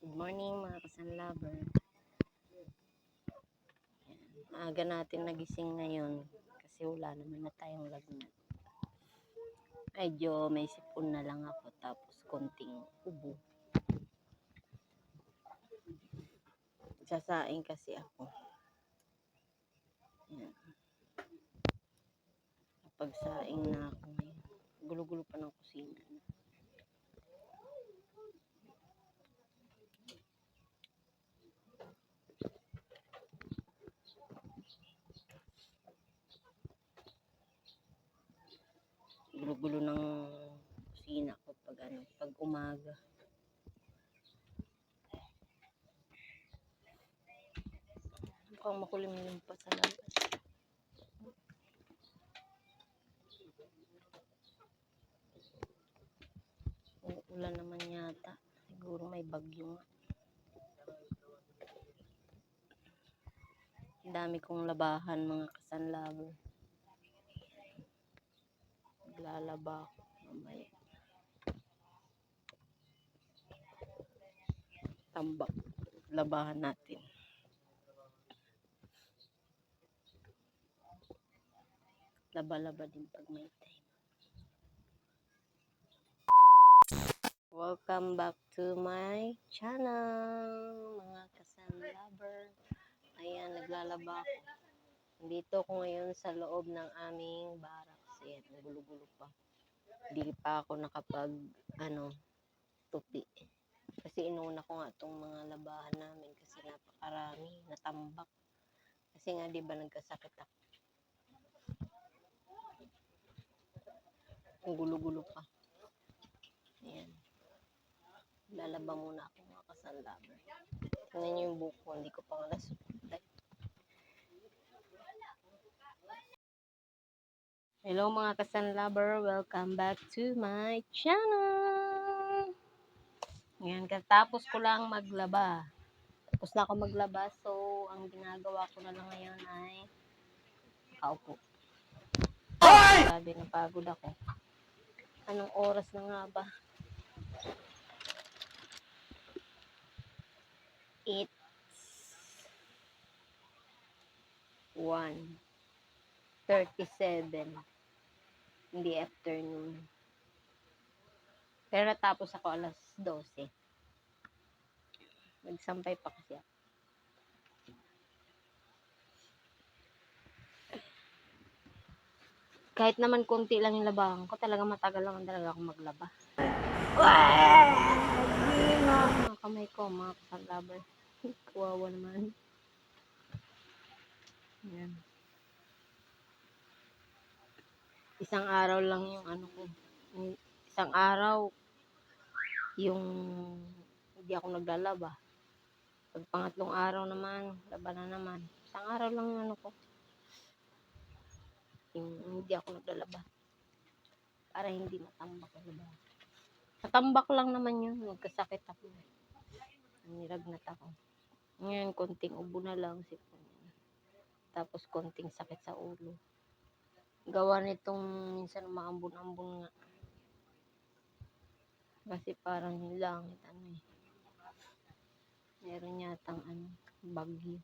Good morning mga kasan lover. Aga natin nagising ngayon kasi wala naman na tayong lagnat. Medyo may sipon na lang ako tapos konting ubo. Sasaing kasi ako. Yan. Napagsaing na ako ngayon. Gulo-gulo pa ng kusina. Gulo-gulo ng kusina ko pag ano, pag umaga. Mukhang makulimlim pa sa. Uulan naman yata. Siguro may bagyo nga. Dami kong labahan mga kasanlaber. Maglalaba ako mamaya. Tambak. Labahan natin. Laba-laba din pag may time. Welcome back to my channel, mga kasan lover. Ayan, naglalaba ako. Dito ako ngayon sa loob ng aming Ayan, gulo-gulo pa. Hindi pa ako nakapag, ano, tupi. Kasi inuna ko nga itong mga labahan namin kasi napakarami, natambak. Kasi nga, di ba, nagkasakit ako. Ang gulo-gulo pa. Ayan. Lalaba muna ako mga kasanlaban. Tingnan niyo yung buko, hindi ko pa nga nasupply. Hello mga kasanlaber, welcome back to my channel. Ngayon, katapos ko lang maglaba. Tapos na ako maglaba, so ang ginagawa ko na lang ngayon ay kaupo. Sabi, napagod ako. Anong oras na nga ba? It's one thirty-seven in the afternoon. Pero tapos ako alas 12. Nagsampay pa kasi ako. Kahit naman konti lang yung labahan ko, talaga matagal lang talaga ako maglaba. Mga kamay ko, mga kasalaban. Kawawa naman. Yan. Isang araw lang yung ano ko. yung Isang araw, yung hindi ako naglalaba. Pag pangatlong araw naman, laba na naman. Isang araw lang yung ano ko. Yung hindi ako naglalaba. Para hindi matambak ang laba. Natambak lang naman yun. Magkasakit ako. Niragnat ako. Ngayon, konting ubo na lang. Tapos, konting sakit sa ulo. Gawa nitong minsan umaambon-ambon nga. Kasi parang yung langit, ano eh. Meron yatang ano, bagyo.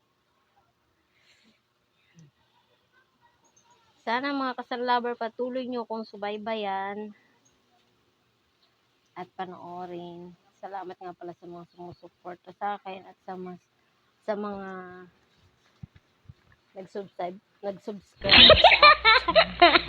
Sana mga kasalaber patuloy nyo kung subaybayan at panoorin. Salamat nga pala sa mga sumusuporta sa akin at sa mas sa mga nag-subscribe, nag-subscribe sa akin.